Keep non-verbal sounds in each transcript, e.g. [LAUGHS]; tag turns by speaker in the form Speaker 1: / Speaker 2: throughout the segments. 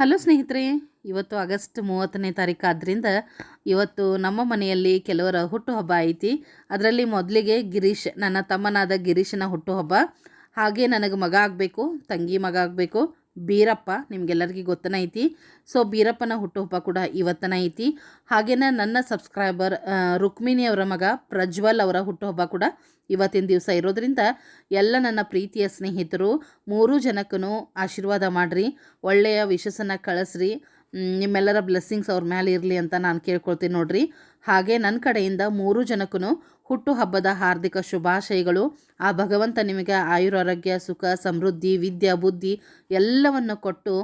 Speaker 1: Hello ಸ್ನೇಹಿತರೆ, ಇವತ್ತು August ಮೂವತ್ತನೇ ತಾರೀಕು ಆದ್ದರಿಂದ ಇವತ್ತು ನಮ್ಮ ಮನೆಯಲ್ಲಿ ಕೆಲವರ ಹುಟ್ಟುಹಬ್ಬ ಐತಿ. ಅದರಲ್ಲಿ ಮೊದಲಿಗೆ ಗಿರೀಶ್, ನನ್ನ ತಮ್ಮನಾದ ಗಿರೀಶನ ಹುಟ್ಟುಹಬ್ಬ. ಹಾಗೆ ನನಗೆ ಮಗ ಆಗಬೇಕು, ತಂಗಿ ಮಗ ಆಗಬೇಕು. ಬೀರಪ್ಪ ನಿಮಗೆಲ್ಲರಿಗೂ ಗೊತ್ತನ ಐತಿ. ಸೊ ಬೀರಪ್ಪನ ಹುಟ್ಟುಹಬ್ಬ ಕೂಡ ಇವತ್ತನ ಐತಿ. ಹಾಗೇನ ನನ್ನ ಸಬ್ಸ್ಕ್ರೈಬರ್ ರುಕ್ಮಿಣಿ ಅವರ ಮಗ ಪ್ರಜ್ವಲ್ ಅವರ ಹುಟ್ಟುಹಬ್ಬ ಕೂಡ ಇವತ್ತಿನ ದಿವಸ ಇರೋದ್ರಿಂದ ಎಲ್ಲ ನನ್ನ ಪ್ರೀತಿಯ ಸ್ನೇಹಿತರು ಮೂರೂ ಜನಕ್ಕೂ ಆಶೀರ್ವಾದ ಮಾಡಿರಿ. ಒಳ್ಳೆಯ ವಿಶಸ್ಸನ್ನು ಕಳಿಸ್ರಿ. ನಿಮ್ಮೆಲ್ಲರ ಬ್ಲೆಸ್ಸಿಂಗ್ಸ್ ಅವ್ರ ಮೇಲೆ ಇರಲಿ ಅಂತ ನಾನು ಕೇಳ್ಕೊಳ್ತೀನಿ ನೋಡ್ರಿ. ಹಾಗೆ ನನ್ನ ಕಡೆಯಿಂದ ಮೂರು ಜನಕ್ಕೂ ಹುಟ್ಟು ಹಬ್ಬದ ಹಾರ್ದಿಕ ಶುಭಾಶಯಗಳು. ಆ ಭಗವಂತ ನಿಮಗೆ ಆಯುರಾರೋಗ್ಯ, ಸುಖ, ಸಮೃದ್ಧಿ, ವಿದ್ಯಾ, ಬುದ್ಧಿ ಎಲ್ಲವನ್ನು ಕೊಟ್ಟು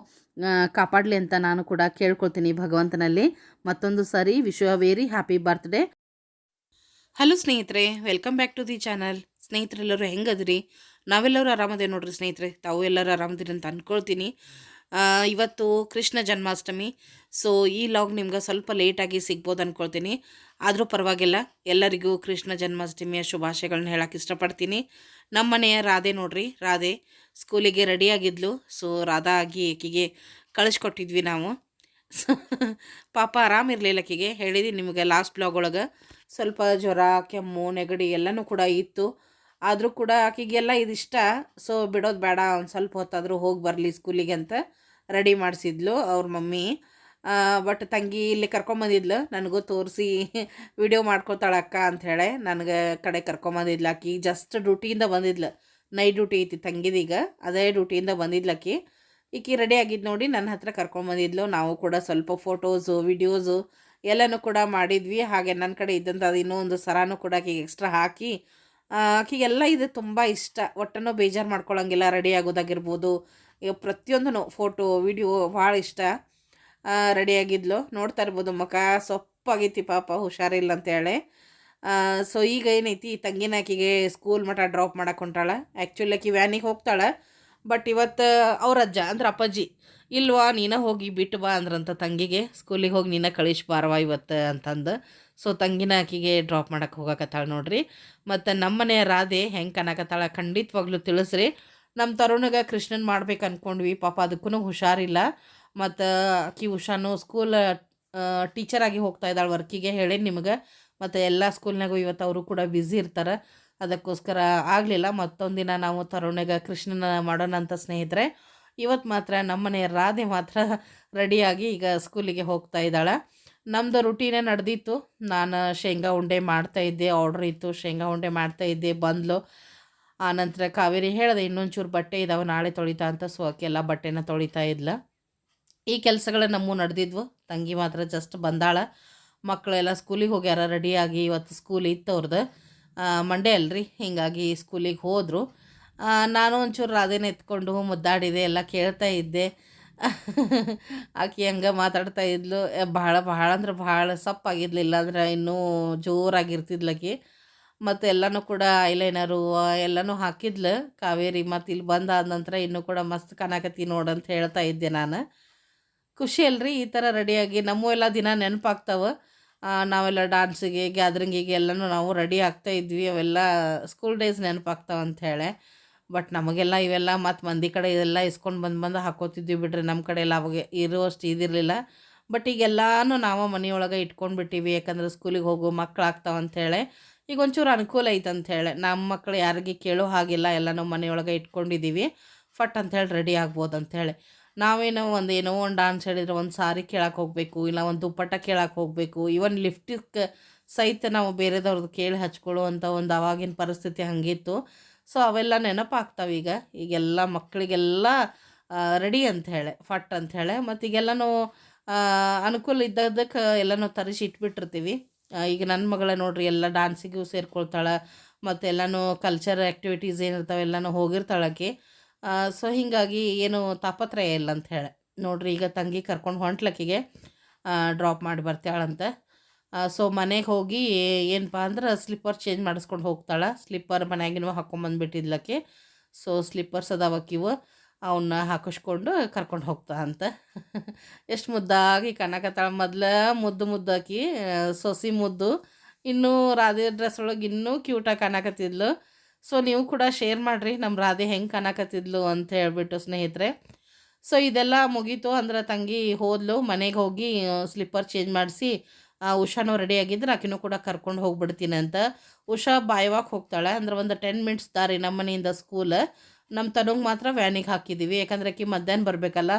Speaker 1: ಕಾಪಾಡಲಿ ಅಂತ ನಾನು ಕೂಡ ಕೇಳ್ಕೊಳ್ತೀನಿ ಭಗವಂತನಲ್ಲಿ. ಮತ್ತೊಂದು ಸಾರಿ Vishwa very happy birthday hello ಸ್ನೇಹಿತರೆ welcome back to the channel ಸ್ನೇಹಿತರೆಲ್ಲರೂ ಹೆಂಗದ್ರಿ? ನಾವೆಲ್ಲರೂ ಆರಾಮದೇ ನೋಡ್ರಿ ಸ್ನೇಹಿತರೆ. ತಾವು ಎಲ್ಲರೂ ಆರಾಮದಿರಿ ಅಂತ ಅಂದ್ಕೊಳ್ತೀನಿ ಇವತ್ತು ಕೃಷ್ಣ ಜನ್ಮಾಷ್ಟಮಿ. ಸೊ ಈ ಲಾಗ್ ನಿಮ್ಗೆ ಸ್ವಲ್ಪ ಲೇಟಾಗಿ ಸಿಗ್ಬೋದು ಅಂದ್ಕೊಳ್ತೀನಿ ಆದರೂ ಪರವಾಗಿಲ್ಲ, ಎಲ್ಲರಿಗೂ ಕೃಷ್ಣ ಜನ್ಮಾಷ್ಟಮಿಯ ಶುಭಾಶಯಗಳನ್ನ ಹೇಳಕ್ಕೆ ಇಷ್ಟಪಡ್ತೀನಿ. ನಮ್ಮ ಮನೆಯ ರಾಧೆ ನೋಡ್ರಿ, ರಾಧೆ. ಸ್ಕೂಲಿಗೆ ರೆಡಿಯಾಗಿದ್ಲು ಸೊ ರಾಧಾ ಆಗಿ ಈಕೆಗೆ ಕಳಿಸ್ಕೊಟ್ಟಿದ್ವಿ ನಾವು. ಸೊ [LAUGHS] ಪಾಪ ಆರಾಮಿರಲಿಲ್ಲ ಆಕೆಗೆ. ಹೇಳಿದ್ದೀನಿ ನಿಮಗೆ ಲಾಸ್ಟ್ ಬ್ಲಾಗ್ ಒಳಗೆ. ಸ್ವಲ್ಪ ಜ್ವರ, ಕೆಮ್ಮು, ನೆಗಡಿ ಎಲ್ಲನೂ ಕೂಡ ಇತ್ತು. ಆದರೂ ಕೂಡ ಆಕೆಗೆಲ್ಲ ಇದಿಷ್ಟ. ಸೊ ಬಿಡೋದು ಬೇಡ, ಒಂದು ಸ್ವಲ್ಪ ಹೊತ್ತಾದರೂ ಹೋಗಿ ಬರಲಿ ಸ್ಕೂಲಿಗೆ ಅಂತ ರೆಡಿ ಮಾಡಿಸಿದ್ಲು ಅವ್ರ ಮಮ್ಮಿ. ಬಟ್ ತಂಗಿ ಇಲ್ಲಿ ಕರ್ಕೊಂಬಂದಿದ್ಲು ನನಗೂ ತೋರಿಸಿ ವಿಡಿಯೋ ಮಾಡ್ಕೊತಾಳೆ ಅಕ್ಕ ಅಂಥೇಳಿ ನನಗೆ ಕಡೆ ಕರ್ಕೊಂಬಂದಿದ್ಲು ಆಕಿ. ಜಸ್ಟ್ ಡ್ಯೂಟಿಯಿಂದ ಬಂದಿದ್ಲು. ನೈಟ್ ಡ್ಯೂಟಿ ಐತಿ ತಂಗಿದೀಗ ಅದೇ ಡ್ಯೂಟಿಯಿಂದ ಬಂದಿದ್ಲು ಆಕಿ. ಈಕಿ ರೆಡಿ ಆಗಿದ್ದು ನೋಡಿ ನನ್ನ ಹತ್ರ ಕರ್ಕೊಂಬಂದಿದ್ಲು ನಾವು ಕೂಡ ಸ್ವಲ್ಪ ಫೋಟೋಸು, ವಿಡಿಯೋಸು ಎಲ್ಲನೂ ಕೂಡ ಮಾಡಿದ್ವಿ. ಹಾಗೆ ನನ್ನ ಕಡೆ ಇದ್ದಂಥ ಅದು ಇನ್ನೂ ಒಂದು ಸರಾನು ಕೂಡ ಆಕಿಗೆ ಎಕ್ಸ್ಟ್ರಾ ಹಾಕಿ ಆಕಿಗೆಲ್ಲ ಇದು ತುಂಬ ಇಷ್ಟ. ಒಟ್ಟನ್ನು ಬೇಜಾರು ಮಾಡ್ಕೊಳ್ಳೋಂಗಿಲ್ಲ ರೆಡಿ ಆಗೋದಾಗಿರ್ಬೋದು. ಈಗ ಪ್ರತಿಯೊಂದೂ ಫೋಟೋ ವಿಡಿಯೋ ಭಾಳ ಇಷ್ಟ. ರೆಡಿಯಾಗಿದ್ಲು ನೋಡ್ತಾ ಇರ್ಬೋದು ಮಕ ಸೊಪ್ಪಾಗೈತಿ ಪಾಪ, ಹುಷಾರಿಲ್ಲ ಅಂತೇಳಿ ಸೊ ಈಗ ಏನೈತಿ ತಂಗಿನ ಆಕಿಗೆ ಸ್ಕೂಲ್ ಮಠ ಡ್ರಾಪ್ ಮಾಡಕ್ಕೆ ಹೊಂಟಾಳೆ. ಆ್ಯಕ್ಚುಲಿ ಆಕಿ ವ್ಯಾನಿಗೆ ಹೋಗ್ತಾಳೆ. ಬಟ್ ಇವತ್ತು ಅವ್ರ ಅಜ್ಜ ಅಂದ್ರೆ ಅಪ್ಪಾಜಿ, ಇಲ್ವಾ, ನೀನ ಹೋಗಿ ಬಿಟ್ಟು ಬಾ ಅಂದ್ರಂತ ತಂಗಿಗೆ. ಸ್ಕೂಲಿಗೆ ಹೋಗಿ ನೀನ ಕಳಿಸ್ಬಾರವಾ ಇವತ್ತು ಅಂತಂದು. ಸೊ ತಂಗಿನ ಆಕಿಗೆ ಡ್ರಾಪ್ ಮಾಡೋಕ್ಕೆ ಹೋಗಕತ್ತಾಳೆ ನೋಡ್ರಿ. ಮತ್ತು ನಮ್ಮನೆಯ ರಾಧೆ ಹೆಂಗೆ ಕನಕತ್ತಾಳ ಖಂಡಿತವಾಗ್ಲೂ ತಿಳಿಸ್ರಿ. ನಮ್ಮ ತರುಣಗ ಕೃಷ್ಣನ್ ಮಾಡ್ಬೇಕು ಅಂದ್ಕೊಂಡ್ವಿ ಪಾಪ ಅದಕ್ಕೂ ಹುಷಾರಿಲ್ಲ. ಮತ್ತು ಆಕಿ ಉಷಾನು ಸ್ಕೂಲ್ ಟೀಚರಾಗಿ ಹೋಗ್ತಾ ಇದ್ದಾಳೆ ವರ್ಕಿಗೆ ಹೇಳಿ ನಿಮ್ಗೆ? ಮತ್ತು ಎಲ್ಲ ಸ್ಕೂಲ್ನಾಗೂ ಇವತ್ತು ಅವರು ಕೂಡ ಬ್ಯುಸಿ ಇರ್ತಾರೆ. ಅದಕ್ಕೋಸ್ಕರ ಆಗಲಿಲ್ಲ. ಮತ್ತೊಂದು ದಿನ ನಾವು ತರುಣಗ ಕೃಷ್ಣನ ಮಾಡೋಣ ಅಂತ ಸ್ನೇಹಿತರೆ. ಇವತ್ತು ಮಾತ್ರ ನಮ್ಮನೆಯ ರಾಧೆ ಮಾತ್ರ [LAUGHS] ರೆಡಿಯಾಗಿ ಈಗ ಸ್ಕೂಲಿಗೆ ಹೋಗ್ತಾ ಇದ್ದಾಳೆ. ನಮ್ಮದು ರುಟೀನೇ ನಡೆದಿತ್ತು. ನಾನು ಶೇಂಗಾ ಉಂಡೆ ಮಾಡ್ತಾ ಇದ್ದೆ ಆರ್ಡ್ರ್ ಇತ್ತು, ಶೇಂಗಾ ಉಂಡೆ ಮಾಡ್ತಾ ಇದ್ದೆ, ಬಂದ್ಲು. ಆನಂತರ ಕಾವೇರಿ ಹೇಳಿದೆ, ಇನ್ನೊಂಚೂರು ಬಟ್ಟೆ ಇದಾವೆ, ನಾಳೆ ತೊಳಿತಾ ಅಂತ ಸೊ ಎಲ್ಲ ಬಟ್ಟೆನ ತೊಳಿತಾ ಇದ್ಲ. ಈ ಕೆಲಸಗಳು ನಮ್ಮೂ ನಡೆದಿದ್ವು. ತಂಗಿ ಮಾತ್ರ ಜಸ್ಟ್ ಬಂದಾಳ. ಮಕ್ಕಳೆಲ್ಲ ಸ್ಕೂಲಿಗೆ ಹೋಗ್ಯಾರ ರೆಡಿಯಾಗಿ ಇವತ್ತು ಸ್ಕೂಲ್ ಇತ್ತು ಅವ್ರದ್ದು ಮಂಡೇ ಅಲ್ರಿ, ಹಿಂಗಾಗಿ ಸ್ಕೂಲಿಗೆ ಹೋದರು. ನಾನು ಒಂಚೂರು ರಾಧೆನ ಎತ್ಕೊಂಡು ಮುದ್ದಾಡಿದೆ, ಎಲ್ಲ ಕೇಳ್ತಾ ಇದ್ದೆ. [LAUGHS] ಆಕಿ ಹಂಗೆ ಮಾತಾಡ್ತಾ ಇದ್ಲು ಭಾಳ ಭಾಳ ಅಂದ್ರೆ ಭಾಳ ಸಪ್ಪಾಗಿದ್ಲು ಇಲ್ಲಾಂದ್ರೆ ಇನ್ನೂ ಜೋರಾಗಿರ್ತಿದ್ಲು ಆಕಿ. ಮತ್ತು ಎಲ್ಲನೂ ಕೂಡ ಐಲೈನರು ಎಲ್ಲನೂ ಹಾಕಿದ್ಲು. ಕಾವೇರಿ ಮತ್ತು ಇಲ್ಲಿ ಬಂದಾದ ನಂತರ ಇನ್ನೂ ಕೂಡ ಮಸ್ತ್ ಕಾಣಕತ್ತಿ ನೋಡಂತ ಹೇಳ್ತಾ ಇದ್ದೆ ನಾನು. ಖುಷಿ ಅಲ್ರಿ, ಈ ಥರ ರೆಡಿಯಾಗಿ ನಮ್ಮೂ ಎಲ್ಲ ದಿನ ನೆನಪಾಗ್ತಾವೆ. ನಾವೆಲ್ಲ ಡಾನ್ಸಿಗೆ, ಗ್ಯಾದ್ರಿಂಗಿಗೆ ಎಲ್ಲನೂ ನಾವು ರೆಡಿ ಆಗ್ತಾ ಇದ್ವಿ, ಅವೆಲ್ಲ ಸ್ಕೂಲ್ ಡೇಸ್ ನೆನಪಾಗ್ತಾವಂತ ಹೇಳಿ. ಬಟ್ ನಮಗೆಲ್ಲ ಇವೆಲ್ಲ ಮತ್ತು ಮಂದಿ ಕಡೆ ಇದೆಲ್ಲ ಇಸ್ಕೊಂಡು ಬಂದು ಬಂದು ಹಾಕೋತಿದ್ವಿ ಬಿಡ್ರಿ ನಮ್ಮ ಕಡೆ ಎಲ್ಲ ಅವಾಗ ಇರುವಷ್ಟು ಇದಿರಲಿಲ್ಲ ಬಟ್ ಈಗೆಲ್ಲಾನು ನಾವು ಮನೆಯೊಳಗೆ ಇಟ್ಕೊಂಡು ಬಿಟ್ಟಿವಿ. ಯಾಕಂದ್ರೆ ಸ್ಕೂಲಿಗೆ ಹೋಗೋ ಮಕ್ಳು ಆಗ್ತಾವೆ ಅಂಥೇಳಿ ಈಗ ಒಂಚೂರು ಅನುಕೂಲ ಐತೆ ಅಂಥೇಳಿ ನಮ್ಮ ಮಕ್ಕಳು ಯಾರಿಗೆ ಕೇಳೋ ಹಾಗಿಲ್ಲ. ಎಲ್ಲನೂ ಮನೆಯೊಳಗೆ ಇಟ್ಕೊಂಡಿದ್ದೀವಿ ಫಟ್ ಅಂಥೇಳಿ ರೆಡಿ ಆಗ್ಬೋದು ಅಂಥೇಳಿ ನಾವೇನೋ ಒಂದು ಏನೋ ಒಂದು ಡಾನ್ಸ್ ಹೇಳಿದ್ರೆ ಒಂದು ಸಾರಿ ಕೇಳಕ್ಕೆ ಹೋಗಬೇಕು. ಇಲ್ಲ ಒಂದು ದುಪ್ಪಟ್ಟ ಕೇಳಕ್ಕೆ ಹೋಗಬೇಕು. ಇವನ್ ಲಿಫ್ಟಿಗೆ ಸಹಿತ ನಾವು ಬೇರೆದವ್ರದ್ದು ಕೇಳಿ ಹಚ್ಕೊಳ್ಳುವಂಥ ಒಂದು ಅವಾಗಿನ ಪರಿಸ್ಥಿತಿ ಹಂಗಿತ್ತು. ಸೊ ಅವೆಲ್ಲ ನೆನಪಾಗ್ತಾವೆ ಈಗ. ಈಗೆಲ್ಲ ಮಕ್ಕಳಿಗೆಲ್ಲ ರೆಡಿ ಅಂತ ಹೇಳಿ, ಫಟ್ ಅಂಥೇಳಿ ಮತ್ತು ಈಗೆಲ್ಲನೂ ಅನುಕೂಲ ಇದ್ದದಕ್ಕೆ ಎಲ್ಲನೂ ತರಿಸಿ ಇಟ್ಬಿಟ್ಟಿರ್ತೀವಿ. ಈಗ ನನ್ನ ಮಗಳ ನೋಡ್ರಿ, ಎಲ್ಲ ಡಾನ್ಸಿಗೂ ಸೇರ್ಕೊಳ್ತಾಳೆ. ಮತ್ತು ಎಲ್ಲನೂ ಕಲ್ಚರ್ ಆ್ಯಕ್ಟಿವಿಟೀಸ್ ಏನಿರ್ತಾವೆ ಎಲ್ಲನೂ ಹೋಗಿರ್ತಾಳಕ್ಕೆ ಸೊ ಹೀಗಾಗಿ ಏನು ತಾಪತ್ರಯ ಇಲ್ಲ ಅಂತ ಹೇಳಿ. ನೋಡ್ರಿ, ಈಗ ತಂಗಿ ಕರ್ಕೊಂಡು ಹೊಂಟ್ಲಕ್ಕಿಗೆ ಡ್ರಾಪ್ ಮಾಡಿ ಬರ್ತಾಳಂತ ಸೊ ಮನೆಗೆ ಹೋಗಿ ಏನಪ್ಪ ಅಂದ್ರೆ ಸ್ಲಿಪ್ಪರ್ ಚೇಂಜ್ ಮಾಡಿಸ್ಕೊಂಡು ಹೋಗ್ತಾಳೆ. ಸ್ಲಿಪ್ಪರ್ ಮನ್ಯಾಗಿನವ ಹಾಕೊಂಬಂದುಬಿಟ್ಟಿದ್ಲಕ್ಕೆ ಸೊ ಸ್ಲಿಪ್ಪರ್ಸ್ ಅದಾವಕ್ಕಿವು ಅವನ್ನ ಹಾಕಿಸ್ಕೊಂಡು ಕರ್ಕೊಂಡು ಹೋಗ್ತಾ ಅಂತ. [LAUGHS] ಎಷ್ಟು ಮುದ್ದಾಗಿ ಕಣಕತ್ತಾಳ ಮೊದಲ ಮುದ್ದು ಮುದ್ದಾಕಿ ಸೊಸಿ ಮುದ್ದು. ಇನ್ನೂ ರಾಧೆ ಡ್ರೆಸ್ ಒಳಗೆ ಇನ್ನೂ ಕ್ಯೂಟಾಗಿ ಕಾಣಕತ್ತಿದ್ಲು ಸೊ ನೀವು ಕೂಡ ಶೇರ್ ಮಾಡಿರಿ ನಮ್ಮ ರಾಧೆ ಹೆಂಗೆ ಕಾಣಕತ್ತಿದ್ಲು ಅಂತ ಹೇಳ್ಬಿಟ್ಟು ಸ್ನೇಹಿತರೆ. ಸೊ ಇದೆಲ್ಲ ಮುಗೀತು ಅಂದ್ರೆ ತಂಗಿ ಹೋದ್ಲು, ಮನೆಗೆ ಹೋಗಿ ಸ್ಲಿಪ್ಪರ್ ಚೇಂಜ್ ಮಾಡಿಸಿ ಉಷಾನೂ ರೆಡಿ ಆಗಿದ್ರೆ ಆಕಿನೂ ಕೂಡ ಕರ್ಕೊಂಡು ಹೋಗ್ಬಿಡ್ತೀನಿ ಅಂತ. ಉಷಾ ಬಾಯ್ವಾಕ್ ಹೋಗ್ತಾಳೆ. ಅಂದ್ರೆ ಒಂದು ಟೆನ್ ಮಿನಿಟ್ಸ್ ದಾರಿ ನಮ್ಮ ಮನೆಯಿಂದ ಸ್ಕೂಲ್ ನಮ್ಮ ತನಗೆ ಮಾತ್ರ ವ್ಯಾನಿಗೆ ಹಾಕಿದ್ದೀವಿ ಯಾಕಂದ್ರೆ ಆಕಿ ಮಧ್ಯಾಹ್ನ ಬರಬೇಕಲ್ಲ.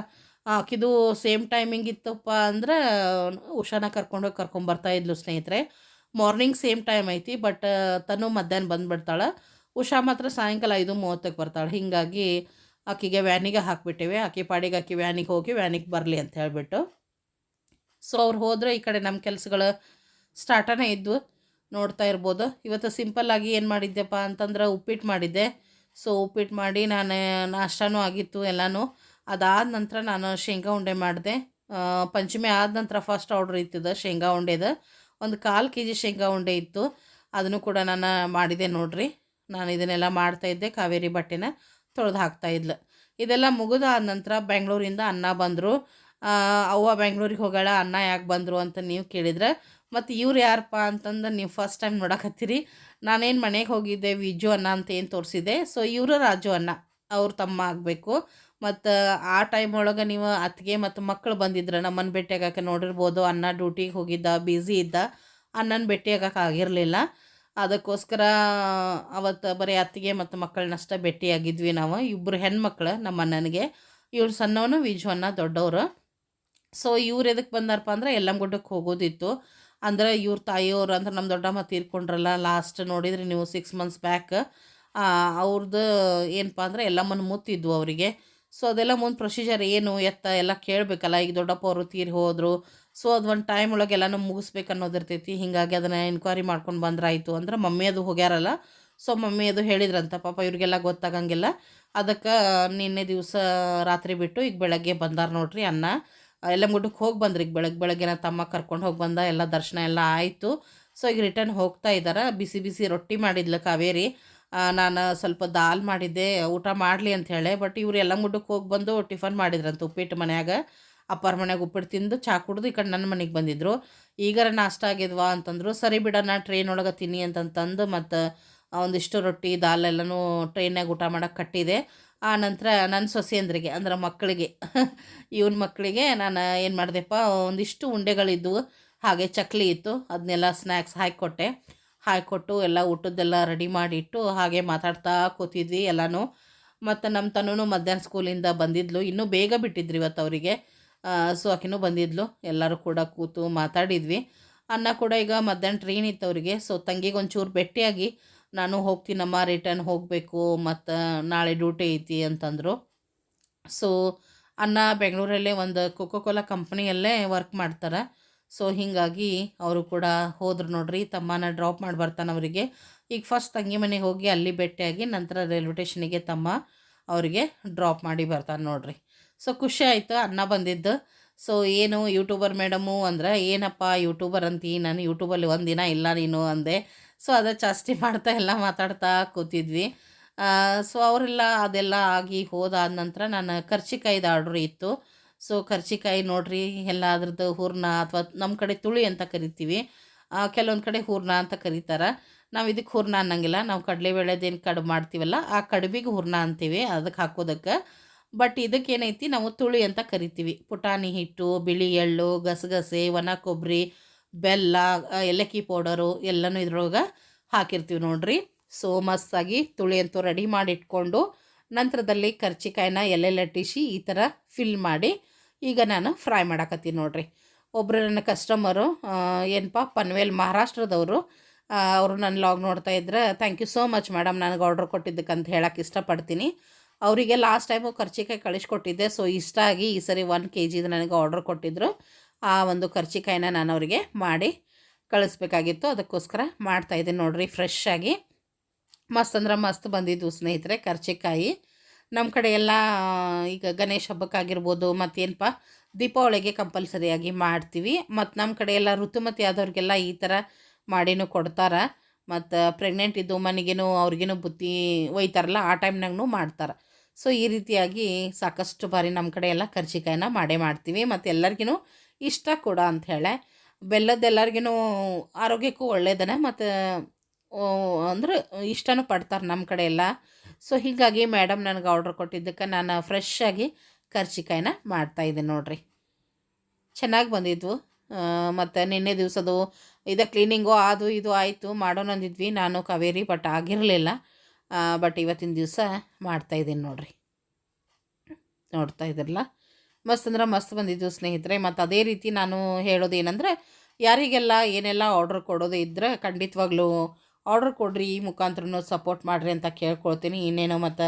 Speaker 1: ಆಕಿದು ಸೇಮ್ ಟೈಮಿಂಗ್ ಇತ್ತಪ್ಪ ಅಂದ್ರೆ ಉಷಾನ ಕರ್ಕೊಂಡೋಗಿ ಕರ್ಕೊಂಬರ್ತಾ ಇದ್ಲು ಸ್ನೇಹಿತರೆ. ಮಾರ್ನಿಂಗ್ ಸೇಮ್ ಟೈಮ್ ಐತಿ ಬಟ್ ತನು ಮಧ್ಯಾಹ್ನ ಬಂದುಬಿಡ್ತಾಳೆ. ಉಷಾ ಮಾತ್ರ ಸಾಯಂಕಾಲ ಐದು ಮೂವತ್ತಕ್ಕೆ ಬರ್ತಾಳೆ. ಹೀಗಾಗಿ ಆಕಿಗೆ ವ್ಯಾನಿಗೆ ಹಾಕಿಬಿಟ್ಟಿವಿ. ಆಕೆ ಪಾಡಿಗೆ ಆಕೆ ವ್ಯಾನಿಗೆ ಹೋಗಿ ವ್ಯಾನಿಗೆ ಬರಲಿ ಅಂತ ಹೇಳಿಬಿಟ್ಟು. ಸೊ ಅವ್ರು ಹೋದರೆ ಈ ಕಡೆ ನಮ್ಮ ಕೆಲಸಗಳು ಸ್ಟಾರ್ಟನೇ ಇದ್ವು, ನೋಡ್ತಾ ಇರ್ಬೋದು. ಇವತ್ತು ಸಿಂಪಲ್ಲಾಗಿ ಏನು ಮಾಡಿದ್ದೆಪ್ಪ ಅಂತಂದ್ರೆ ಉಪ್ಪಿಟ್ಟು ಮಾಡಿದ್ದೆ. ಸೊ ಉಪ್ಪಿಟ್ಟು ಮಾಡಿ ನಾನು ನಾಷ್ಟನೂ ಆಗಿತ್ತು ಎಲ್ಲನೂ. ಅದಾದ ನಂತರ ನಾನು ಶೇಂಗಾ ಉಂಡೆ ಮಾಡಿದೆ. ಪಂಚಮಿ ಆದ ನಂತರ ಫಸ್ಟ್ ಆರ್ಡ್ರ್ ಇತ್ತಿದೆ ಶೇಂಗಾ ಉಂಡೆದು. ಒಂದು ಕಾಲು ಕೆ ಜಿ ಶೇಂಗಾ ಉಂಡೆ ಇತ್ತು. ಅದನ್ನು ಕೂಡ ನಾನು ಮಾಡಿದೆ ನೋಡ್ರಿ. ನಾನು ಇದನ್ನೆಲ್ಲ ಮಾಡ್ತಾಯಿದ್ದೆ ಕಾವೇರಿ ಬಟ್ಟೆನ ತೊಳೆದು ಹಾಕ್ತಾಯಿದ್ಲು ಇದೆಲ್ಲ ಮುಗಿದಾದ ನಂತರ ಬೆಂಗಳೂರಿಂದ ಅನ್ನ ಬಂದರು. ಅವ್ವ ಬೆಂಗಳೂರಿಗೆ ಹೋಗೋಣ ಅನ್ನ ಯಾಕೆ ಬಂದರು ಅಂತ ನೀವು ಕೇಳಿದ್ರೆ, ಮತ್ತು ಇವ್ರು ಯಾರಪ್ಪ ಅಂತಂದು ನೀವು ಫಸ್ಟ್ ಟೈಮ್ ನೋಡಕತ್ತೀರಿ. ನಾನೇನು ಮನೆಗೆ ಹೋಗಿದ್ದೆ, ವಿಜು ಅನ್ನ ಅಂತ ಏನು ತೋರಿಸಿದೆ ಸೊ ಇವರು ರಾಜು ಅನ್ನ ಅವ್ರ ತಮ್ಮ ಆಗಬೇಕು. ಮತ್ತು, ಆ ಟೈಮ್ ಒಳಗೆ ನೀವು ಅತ್ತಿಗೆ ಮತ್ತು ಮಕ್ಕಳು ಬಂದಿದ್ರೆ ನಮ್ಮನ್ನು ಭೇಟಿಯಾಗಕ್ಕೆ ನೋಡಿರ್ಬೋದು. ಅನ್ನ ಡ್ಯೂಟಿಗೆ ಹೋಗಿದ್ದ ಬ್ಯುಸಿ ಇದ್ದ. ಅನ್ನನ ಭೇಟಿಯಾಗಕ್ಕೆ ಆಗಿರಲಿಲ್ಲ. ಅದಕ್ಕೋಸ್ಕರ, ಅವತ್ತು ಬರೀ ಅತ್ತಿಗೆ ಮತ್ತು ಮಕ್ಕಳನ್ನಷ್ಟೇ ಭೇಟಿಯಾಗಿದ್ವಿ ನಾವು. ಇಬ್ಬರು ಹೆಣ್ಮಕ್ಳು ನಮ್ಮ ಅಣ್ಣನಿಗೆ ಇವ್ರು ಸಣ್ಣವನು ವಿಜು ಅನ್ನ ದೊಡ್ಡವರು. ಸೊ ಇವ್ರು ಎದಕ್ಕೆ ಬಂದಾರಪ್ಪ ಅಂದ್ರೆ ಗುಡ್ಡಕ್ಕೆ ಹೋಗೋದಿತ್ತು. ಅಂದ್ರೆ ಇವ್ರ ತಾಯಿಯವರು ಅಂದ್ರೆ ನಮ್ಮ ದೊಡ್ಡಮ್ಮ ತೀರ್ಕೊಂಡ್ರಲ್ಲ ಲಾಸ್ಟ್ ನೋಡಿದ್ರೆ ನೀವು ಸಿಕ್ಸ್ ಮಂತ್ಸ್ ಬ್ಯಾಕ್ ಅವ್ರದ್ದು ಏನಪ್ಪ ಅಂದ್ರೆ ಎಲ್ಲಮ್ಮನ ಮುತ್ತಿದ್ವು ಅವರಿಗೆ. ಸೊ ಅದೆಲ್ಲ ಮುಂದೆ ಪ್ರೊಸೀಜರ್ ಏನು, ಎತ್ತ ಎಲ್ಲ ಕೇಳಬೇಕಲ್ಲ. ಈಗ ದೊಡ್ಡಪ್ಪ ಅವರು ತೀರಿ ಹೋದರು. ಸೊ ಅದು ಒಂದು ಟೈಮ್ ಒಳಗೆ ಎಲ್ಲನೂ ಮುಗಿಸ್ಬೇಕು ಅನ್ನೋದಿರ್ತೈತಿ. ಹೀಗಾಗಿ ಅದನ್ನು ಎನ್ಕ್ವೈರಿ ಮಾಡ್ಕೊಂಡು ಬಂದ್ರಾಯ್ತು ಅಂದ್ರೆ ಮಮ್ಮಿ ಅದು ಹೋಗ್ಯಾರಲ್ಲ. ಸೊ ಮಮ್ಮಿ ಅದು ಹೇಳಿದ್ರಂತ. ಪಾಪ ಇವ್ರಿಗೆಲ್ಲ ಗೊತ್ತಾಗಂಗಿಲ್ಲ. ಅದಕ್ಕೆ ನಿನ್ನೆ ದಿವಸ ರಾತ್ರಿ ಬಿಟ್ಟು ಈಗ ಬೆಳಗ್ಗೆ ಬಂದಾರ ನೋಡ್ರಿ ಅನ್ನ. ಎಲ್ಲ ಗುಡ್ಡಕ್ಕೆ ಹೋಗಿ ಬಂದ್ರಿ ಈಗ ಬೆಳಗ್ಗೆ ಬೆಳಗ್ಗೆ ತಮ್ಮ ಕರ್ಕೊಂಡು ಹೋಗಿ ಬಂದ, ಎಲ್ಲ ದರ್ಶನ ಎಲ್ಲ ಆಯಿತು. ಸೊ ಈಗ ರಿಟರ್ನ್ ಹೋಗ್ತಾ ಇದ್ದಾರೆ ಬಿಸಿ ಬಿಸಿ ರೊಟ್ಟಿ ಮಾಡಿದ್ಲು ಕಾವೇರಿ. ನಾನು ಸ್ವಲ್ಪ ದಾಲ್ ಮಾಡಿದ್ದೆ, ಊಟ ಮಾಡಲಿ ಅಂತ ಹೇಳಿ ಬಟ್ ಇವರು ಎಲ್ಲ ಗುಡ್ಡಕ್ಕೆ ಹೋಗಿ ಬಂದು ಟಿಫನ್ ಮಾಡಿದ್ರಂತ ಉಪ್ಪಿಟ್ಟು ಮನ್ಯಾಗ. ಅಪ್ಪರ ಮನೆಗೆ ಉಪ್ಪಿಟ್ಟು ತಿಂದು ಚಾ ಕುಡ್ದು ಈ ಕಡೆ ನನ್ನ ಮನೆಗೆ ಬಂದಿದ್ದರು ಈಗಾರ ನಾಷ್ಟ ಆಗಿದ್ವಾ ಅಂತಂದ್ರು, ಸರಿ ಬಿಡ ನಾ ಟ್ರೈನ್ ಒಳಗೆ ತಿನ್ನಿ ಅಂತಂತಂದು ಮತ್ತು ಒಂದಿಷ್ಟು ರೊಟ್ಟಿ, ದಾಲ್ ಎಲ್ಲನೂ ಟ್ರೈನಾಗ ಊಟ ಮಾಡೋಕೆ ಕಟ್ಟಿದೆ. ಆ ನಂತರ ನನ್ನ ಸೊಸೆಯಂದ್ರಿಗೆ, ಅಂದ್ರೆ ಮಕ್ಕಳಿಗೆ. ಇವನ ಮಕ್ಕಳಿಗೆ ನಾನು ಏನು ಮಾಡಿದೆಪ್ಪ, ಒಂದಿಷ್ಟು ಉಂಡೆಗಳಿದ್ದವು ಹಾಗೆ ಚಕ್ಲಿ ಇತ್ತು ಅದನ್ನೆಲ್ಲ ಸ್ನ್ಯಾಕ್ಸ್ ಹಾಕಿಕೊಟ್ಟೆ. ಹಾಕಿಕೊಟ್ಟು ಎಲ್ಲ ಊಟದ್ದೆಲ್ಲ ರೆಡಿ ಮಾಡಿಟ್ಟು ಹಾಗೆ ಮಾತಾಡ್ತಾ ಕೂತಿದ್ವಿ ಎಲ್ಲನೂ. ಮತ್ತು ನಮ್ಮ ತನೂ ಮಧ್ಯಾಹ್ನ ಸ್ಕೂಲಿಂದ ಬಂದಿದ್ಲು. ಇನ್ನೂ ಬೇಗ ಬಿಟ್ಟಿದ್ರು ಇವತ್ತು ಅವರಿಗೆ. ಸೊ ಆಕಿನೂ ಬಂದಿದ್ಲು. ಎಲ್ಲರೂ ಕೂಡ ಕೂತು ಮಾತಾಡಿದ್ವಿ. ಅನ್ನ ಕೂಡ ಈಗ ಮಧ್ಯಾಹ್ನ ಟ್ರೈನ್ ಇತ್ತು ಅವರಿಗೆ. ಸೊ ತಂಗಿಗೆ ಒಂಚೂರು ಭೇಟಿಯಾಗಿ ನಾನು ಹೋಗ್ತೀನಮ್ಮ ರಿಟರ್ನ್ ಹೋಗಬೇಕು, ಮತ್ತು ನಾಳೆ ಡ್ಯೂಟಿ ಐತಿ ಅಂತಂದರು. ಸೊ ಅನ್ನ ಬೆಂಗಳೂರಲ್ಲೇ ಒಂದು ಕೊಕೋ ಕೋಲಾ ಕಂಪ್ನಿಯಲ್ಲೇ ವರ್ಕ್ ಮಾಡ್ತಾರೆ. ಸೊ ಹೀಗಾಗಿ ಅವರು ಕೂಡ ಹೋದ್ರು ನೋಡ್ರಿ, ತಮ್ಮನ ಡ್ರಾಪ್ ಮಾಡಿ ಬರ್ತಾನೆ ಅವರಿಗೆ. ಈಗ ಫಸ್ಟ್ ತಂಗಿ ಮನೆಗೆ ಹೋಗಿ ಅಲ್ಲಿ ಭೇಟಿಯಾಗಿ ನಂತರ ರೈಲ್ವೆ ಸ್ಟೇಷನಿಗೆ ತಮ್ಮ ಅವರಿಗೆ ಡ್ರಾಪ್ ಮಾಡಿ ಬರ್ತಾನೆ ನೋಡ್ರಿ. ಸೊ ಖುಷಿ ಆಯಿತು ಅನ್ನ ಬಂದಿದ್ದು. ಸೊ ಏನು ಯೂಟ್ಯೂಬರ್ ಮೇಡಮು ಅಂದ್ರೆ, ಏನಪ್ಪ ಯೂಟ್ಯೂಬರ್ ಅಂತೀ, ನಾನು ಯೂಟ್ಯೂಬಲ್ಲಿ ಒಂದಿನ ಇಲ್ಲ ನೀನು ಅಂದೆ. ಸೊ ಅದೇ ಜಾಸ್ತಿ [LAUGHS] ಮಾಡ್ತಾ ಎಲ್ಲ ಮಾತಾಡ್ತಾ ಕೂತಿದ್ವಿ. ಸೊ ಅವರೆಲ್ಲ ಅದೆಲ್ಲ ಆಗಿ ಹೋದಾದ ನಂತರ ನಾನು ಕರ್ಚಿಕಾಯ್ದು ಆರ್ಡ್ರ್ ಇತ್ತು. ಸೊ ಕರ್ಚಿಕಾಯಿ ನೋಡ್ರಿ, ಎಲ್ಲ ಅದ್ರದ್ದು ಹೂರ್ಣ ಅಥವಾ ನಮ್ಮ ಕಡೆ ತುಳಿ ಅಂತ ಕರಿತೀವಿ. ಕೆಲವೊಂದು ಕಡೆ ಹೂರ್ಣ ಅಂತ ಕರೀತಾರೆ. ನಾವು ಇದಕ್ಕೆ ಹೂರ್ಣ ಅನ್ನಂಗಿಲ್ಲ. ನಾವು ಕಡಲೆಬೇಳೆದೇನು ಕಡುಬು ಮಾಡ್ತೀವಲ್ಲ, ಆ ಕಡುಬಿಗೆ ಹೂರ್ಣ ಅಂತೀವಿ ಅದಕ್ಕೆ ಹಾಕೋದಕ್ಕೆ. ಬಟ್ ಇದಕ್ಕೆ ಏನೈತಿ, ನಾವು ತುಳಿ ಅಂತ ಕರಿತೀವಿ. ಪುಟಾಣಿ ಹಿಟ್ಟು, ಬಿಳಿ ಎಳ್ಳು, ಗಸಗಸೆ, ಒಣ ಕೊಬ್ಬರಿ ಬೆಲ್ಲ ಏಲಕ್ಕಿ ಪೌಡರು ಎಲ್ಲನೂ ಇದ್ರೊಳಗೆ ಹಾಕಿರ್ತೀವಿ ನೋಡ್ರಿ. ಸೊ ಮಸ್ತಾಗಿ ತುಳಿ ಅಂತೂ ರೆಡಿ ಮಾಡಿ ಇಟ್ಕೊಂಡು ನಂತರದಲ್ಲಿ ಕರ್ಚಿಕಾಯಿನ ಎಲೆ ಲಟ್ಟಿಸಿ ಈ ಥರ ಫಿಲ್ ಮಾಡಿ ಈಗ ನಾನು ಫ್ರೈ ಮಾಡಾಕತ್ತೀನಿ ನೋಡ್ರಿ. ಒಬ್ಬರು ನನ್ನ ಕಸ್ಟಮರು ಏನಪ್ಪ ಪನ್ವೇಲ್ ಮಹಾರಾಷ್ಟ್ರದವರು ಅವರು ನನ್ನ ಲಾಗ್ ನೋಡ್ತಾ ಇದ್ರೆ thank you so much madam ನನಗೆ ಆರ್ಡ್ರ್ ಕೊಟ್ಟಿದ್ದಕ್ಕಂತ ಹೇಳಕ್ಕೆ ಇಷ್ಟಪಡ್ತೀನಿ. ಅವರಿಗೆ ಲಾಸ್ಟ್ ಟೈಮು ಕರ್ಚಿಕಾಯಿ ಕಳಿಸ್ಕೊಟ್ಟಿದ್ದೆ. ಸೊ ಇಷ್ಟ ಆಗಿ ಈ ಸರಿ ಒನ್ ಕೆ ಜಿದು ನನಗೆ ಆರ್ಡ್ರ್ ಕೊಟ್ಟಿದ್ದರು ಆ ಒಂದು ಕರ್ಚಿಕಾಯಿನ ನಾನು ಅವರಿಗೆ ಮಾಡಿ ಕಳಿಸ್ಬೇಕಾಗಿತ್ತು. ಅದಕ್ಕೋಸ್ಕರ ಮಾಡ್ತಾಯಿದ್ದೀನಿ ನೋಡಿರಿ ಫ್ರೆಶ್ ಆಗಿ. ಮಸ್ತ್ ಅಂದ್ರೆ ಮಸ್ತ್ ಬಂದಿದ್ದು ಸ್ನೇಹಿತರೆ ಕರ್ಚಿಕಾಯಿ. ನಮ್ಮ ಕಡೆ ಎಲ್ಲ ಈಗ ಗಣೇಶ ಹಬ್ಬಕ್ಕಾಗಿರ್ಬೋದು ಮತ್ತೇನಪ್ಪ ದೀಪಾವಳಿಗೆ ಕಂಪಲ್ಸರಿಯಾಗಿ ಮಾಡ್ತೀವಿ. ಮತ್ತು ನಮ್ಮ ಕಡೆ ಎಲ್ಲ ಋತುಮತಿ ಆದವ್ರಿಗೆಲ್ಲ ಈ ಥರ ಮಾಡಿನೂ ಕೊಡ್ತಾರೆ. ಮತ್ತು ಪ್ರೆಗ್ನೆಂಟ್ ಇದ್ದು ಮನೆಗೇನು ಅವ್ರಿಗೇನು ಬುತ್ತಿ ಒಯ್ತಾರಲ್ಲ, ಆ ಟೈಮ್ನಾಗೂ ಮಾಡ್ತಾರೆ. ಸೊ ಈ ರೀತಿಯಾಗಿ ಸಾಕಷ್ಟು ಬಾರಿ ನಮ್ಮ ಕಡೆ ಎಲ್ಲ ಕರ್ಚಿಕಾಯನ್ನ ಮಾಡೇ ಮಾಡ್ತೀವಿ. ಮತ್ತು ಎಲ್ಲರಿಗೂ ಇಷ್ಟ ಕೂಡ ಅಂಥೇಳೆ ಬೆಲ್ಲದ ಎಲ್ಲರಿಗೂ ಆರೋಗ್ಯಕ್ಕೂ ಒಳ್ಳೆಯದನೆ ಮತ್ತು ಅಂದ್ರೆ ಇಷ್ಟನೂ ಪಡ್ತಾರೆ ನಮ್ಮ ಕಡೆ ಎಲ್ಲ. ಸೊ ಹೀಗಾಗಿ ಮೇಡಮ್ ನನಗೆ ಆರ್ಡ್ರ್ ಕೊಟ್ಟಿದ್ದಕ್ಕೆ ನಾನು ಫ್ರೆಶ್ ಆಗಿ ಕರ್ಚಿಕಾಯಿನ ಮಾಡ್ತಾಯಿದ್ದೀನಿ ನೋಡಿರಿ. ಚೆನ್ನಾಗಿ ಬಂದಿದ್ವು. ಮತ್ತು ನಿನ್ನೆ ದಿವಸದು ಇದು ಕ್ಲೀನಿಂಗು ಅದು ಇದು ಆಯಿತು ಮಾಡೋಣ ಅಂದಿದ್ವಿ. ನಾನು ಕಾವೇರಿ ಬಟ್ ಆಗಿರಲಿಲ್ಲ. ಬಟ್ ಇವತ್ತಿನ ದಿವಸ ಮಾಡ್ತಾಯಿದ್ದೀನಿ ನೋಡಿರಿ. ನೋಡ್ತಾ ಇದ್ರಲ್ಲ ಮಸ್ತ್ ಅಂದ್ರೆ ಮಸ್ತ್ ಬಂದಿದ್ದು ಸ್ನೇಹಿತರೆ. ಮತ್ತು ಅದೇ ರೀತಿ ನಾನು ಹೇಳೋದು ಏನಂದರೆ ಯಾರಿಗೆಲ್ಲ ಏನೆಲ್ಲ ಆರ್ಡ್ರ್ ಕೊಡೋದು ಇದ್ದರೆ ಖಂಡಿತವಾಗ್ಲೂ ಆರ್ಡ್ರ್ ಕೊಡ್ರಿ, ಈ ಮುಖಾಂತರ ಸಪೋರ್ಟ್ ಮಾಡಿರಿ ಅಂತ ಕೇಳ್ಕೊಳ್ತೀನಿ. ಇನ್ನೇನು ಮತ್ತು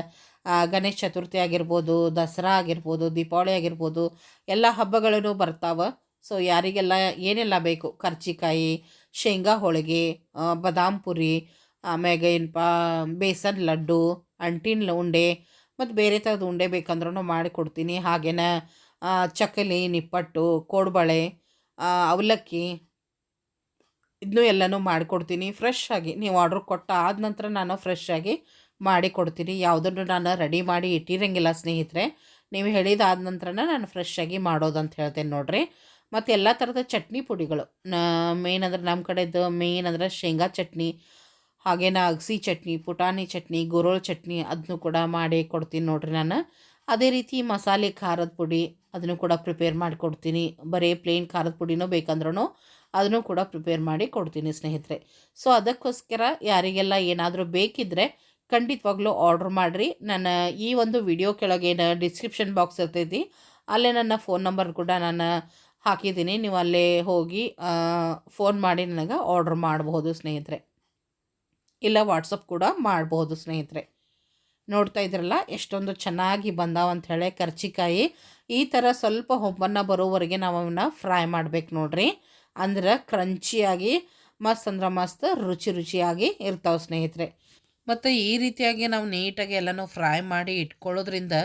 Speaker 1: ಗಣೇಶ ಚತುರ್ಥಿ ಆಗಿರ್ಬೋದು, ದಸರಾ ಆಗಿರ್ಬೋದು, ದೀಪಾವಳಿ ಆಗಿರ್ಬೋದು, ಎಲ್ಲ ಹಬ್ಬಗಳೂ ಬರ್ತಾವೆ. ಸೊ ಯಾರಿಗೆಲ್ಲ ಏನೆಲ್ಲ ಬೇಕು ಕರ್ಜಿಕಾಯಿ ಶೇಂಗಾ ಹೋಳಿಗೆ ಬದಾಮ್ ಪುರಿ ಆಮ್ಯಾಗ ಏನಪ್ಪ, ಬೇಸನ್ ಲಡ್ಡು, ಅಂಟಿನ ಉಂಡೆ, ಮತ್ತು ಬೇರೆ ಥರದ ಉಂಡೆ ಬೇಕಂದ್ರೂ ಮಾಡಿಕೊಡ್ತೀನಿ ಹಾಗೇನ ಚಕ್ಕಲಿ ನಿಪ್ಪಟ್ಟು, ಕೋಡ್ಬಳೆ ಅವಲಕ್ಕಿ ಇದನ್ನೂ ಎಲ್ಲನೂ ಮಾಡಿಕೊಡ್ತೀನಿ. ಫ್ರೆಶ್ ಆಗಿ ನೀವು ಆರ್ಡ್ರ್ ಕೊಟ್ಟ ಆದ ನಂತರ ನಾನು ಫ್ರೆಶ್ ಆಗಿ ಮಾಡಿ ಯಾವುದನ್ನು ನಾನು ರೆಡಿ ಮಾಡಿ ಇಟ್ಟಿರಂಗಿಲ್ಲ ಸ್ನೇಹಿತರೆ. ನೀವು ಹೇಳಿದಾದ ನಂತರನೇ ನಾನು ಫ್ರೆಶ್ ಆಗಿ ಮಾಡೋದು ಅಂತ ಹೇಳ್ತೇನೆ ನೋಡಿರಿ. ಮತ್ತು ಎಲ್ಲ ಥರದ ಚಟ್ನಿ ಪುಡಿಗಳು. ಮೇನ್ ಅಂದ್ರೆ ನಮ್ಮ ಕಡೆದು ಮೇನ್ ಅಂದ್ರೆ ಶೇಂಗಾ ಚಟ್ನಿ, ಹಾಗೇನ ಅಗಸಿ ಚಟ್ನಿ, ಪುಟಾಣಿ ಚಟ್ನಿ, ಗುರೋಳ್ ಚಟ್ನಿ ಅದನ್ನು ಕೂಡ ಮಾಡಿ ಕೊಡ್ತೀನಿ ನೋಡ್ರಿ ನಾನು. ಅದೇ ರೀತಿ ಮಸಾಲೆ ಖಾರದ ಪುಡಿ ಅದನ್ನು ಕೂಡ ಪ್ರಿಪೇರ್ ಮಾಡಿ ಕೊಡ್ತೀನಿ ಬರೀ ಪ್ಲೇನ್ ಖಾರದ ಪುಡಿನೂ ಬೇಕಂದ್ರೂ ಅದನ್ನು ಕೂಡ ಪ್ರಿಪೇರ್ ಮಾಡಿ ಕೊಡ್ತೀನಿ ಸ್ನೇಹಿತರೆ. ಸೊ ಅದಕ್ಕೋಸ್ಕರ ಯಾರಿಗೆಲ್ಲ ಏನಾದರೂ ಬೇಕಿದ್ದರೆ ಖಂಡಿತವಾಗ್ಲೂ ಆರ್ಡ್ರ್ ಮಾಡಿರಿ. ನನ್ನ ಈ ಒಂದು ವಿಡಿಯೋ ಕೆಳಗೇನು ಡಿಸ್ಕ್ರಿಪ್ಷನ್ ಬಾಕ್ಸ್ ಇರ್ತೈತಿ. ಅಲ್ಲೇ ನನ್ನ ಫೋನ್ ನಂಬರ್ ಕೂಡ ನಾನು ಹಾಕಿದ್ದೀನಿ. ನೀವು ಅಲ್ಲೇ ಹೋಗಿ ಫೋನ್ ಮಾಡಿ ನನಗೆ ಆರ್ಡ್ರ್ ಮಾಡಬಹುದು ಸ್ನೇಹಿತರೆ. ಇಲ್ಲ ವಾಟ್ಸಪ್ ಕೂಡ ಮಾಡಬಹುದು ಸ್ನೇಹಿತರೆ. ನೋಡ್ತಾ ಇದ್ರಲ್ಲ, ಎಷ್ಟೊಂದು ಚೆನ್ನಾಗಿ ಬಂದಾವಂತ ಹೇಳಿ ಕರ್ಚಿಕಾಯಿ. ಈ ಥರ ಸ್ವಲ್ಪ ಹೊಂಬನ್ನು ಬರೋವರೆಗೆ ನಾವು ಅವನ್ನ ಫ್ರೈ ಮಾಡ್ಬೇಕು ನೋಡ್ರಿ. ಅಂದ್ರೆ ಕ್ರಂಚಿಯಾಗಿ ಮಸ್ತ್ ಅಂದ್ರೆ ಮಸ್ತ್ ರುಚಿ ರುಚಿಯಾಗಿ ಇರ್ತಾವೆ ಸ್ನೇಹಿತರೆ. ಮತ್ತು ಈ ರೀತಿಯಾಗಿ ನಾವು ನೀಟಾಗಿ ಎಲ್ಲನೂ ಫ್ರೈ ಮಾಡಿ ಇಟ್ಕೊಳ್ಳೋದ್ರಿಂದ